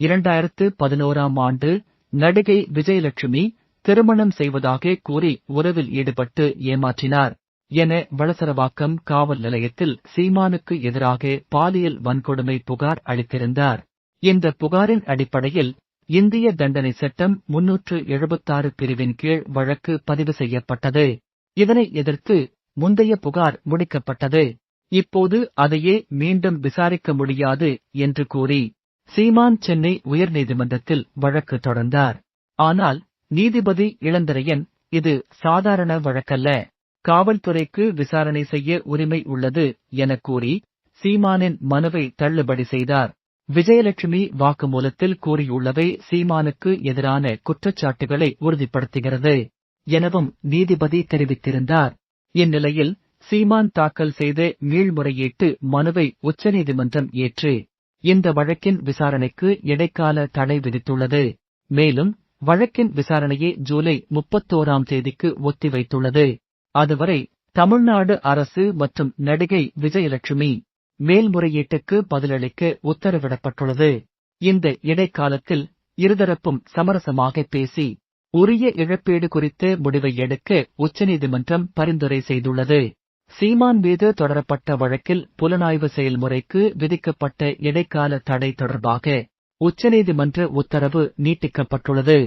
இரண்டாயிரத்து பதினோராம் ஆண்டு நடிகை விஜயலட்சுமி திருமணம் செய்வதாக கூறி உறவில் ஈடுபட்டு ஏமாற்றினார் என வளசரவாக்கம் காவல் நிலையத்தில் சீமானுக்கு எதிராக பாலியல் வன்கொடுமை புகார் அளித்திருந்தார். இந்த புகாரின் அடிப்படையில் இந்திய தண்டனை சட்டம் முன்னூற்று எழுபத்தாறு பிரிவின் கீழ் வழக்கு பதிவு செய்யப்பட்டது. இதனை எதிர்த்து முந்தைய புகார் முடிக்கப்பட்டது. இப்போது அதையே மீண்டும் விசாரிக்க முடியாது என்று கூறி சீமான் சென்னை உயர்நீதிமன்றத்தில் வழக்கு தொடர்ந்தார். ஆனால் நீதிபதி இளந்தரையன் இது சாதாரண வழக்கல்ல. காவல்துறைக்கு விசாரணை செய்ய உரிமை உள்ளது என கூறி சீமானின் மனுவை தள்ளுபடி செய்தார். விஜயலட்சுமி வாக்குமூலத்தில் கூறியுள்ளவை சீமானுக்கு எதிரான குற்றச்சாட்டுகளை உறுதிப்படுத்துகிறது எனவும் நீதிபதி தெரிவித்திருந்தார். இந்நிலையில் சீமான் தாக்கல் செய்த மீள்முறையீட்டு மனுவை உச்சநீதிமன்றம் ஏற்று இந்த வழக்கின் விசாரணைக்கு இடைக்கால தடை விதித்துள்ளது. மேலும் வழக்கின் விசாரணையை ஜூலை முப்பத்தோராம் தேதிக்கு ஒத்திவைத்துள்ளது. அதுவரை தமிழ்நாடு அரசு மற்றும் நடிகை விஜயலட்சுமி மேல்முறையீட்டுக்கு பதிலளிக்க உத்தரவிடப்பட்டுள்ளது. இந்த இடைக்காலத்தில் இருதரப்பும் சமரசமாக பேசி உரிய இழப்பீடு குறித்து முடிவை எடுக்க உச்சநீதிமன்றம் பரிந்துரை செய்துள்ளது. சீமான் மீது தொடரப்பட்ட வழக்கில் புலனாய்வு செயல்முறைக்கு விதிக்கப்பட்ட இடைக்கால தடை தொடர்பாக உச்சநீதிமன்ற உத்தரவு நீட்டிக்கப்பட்டுள்ளது.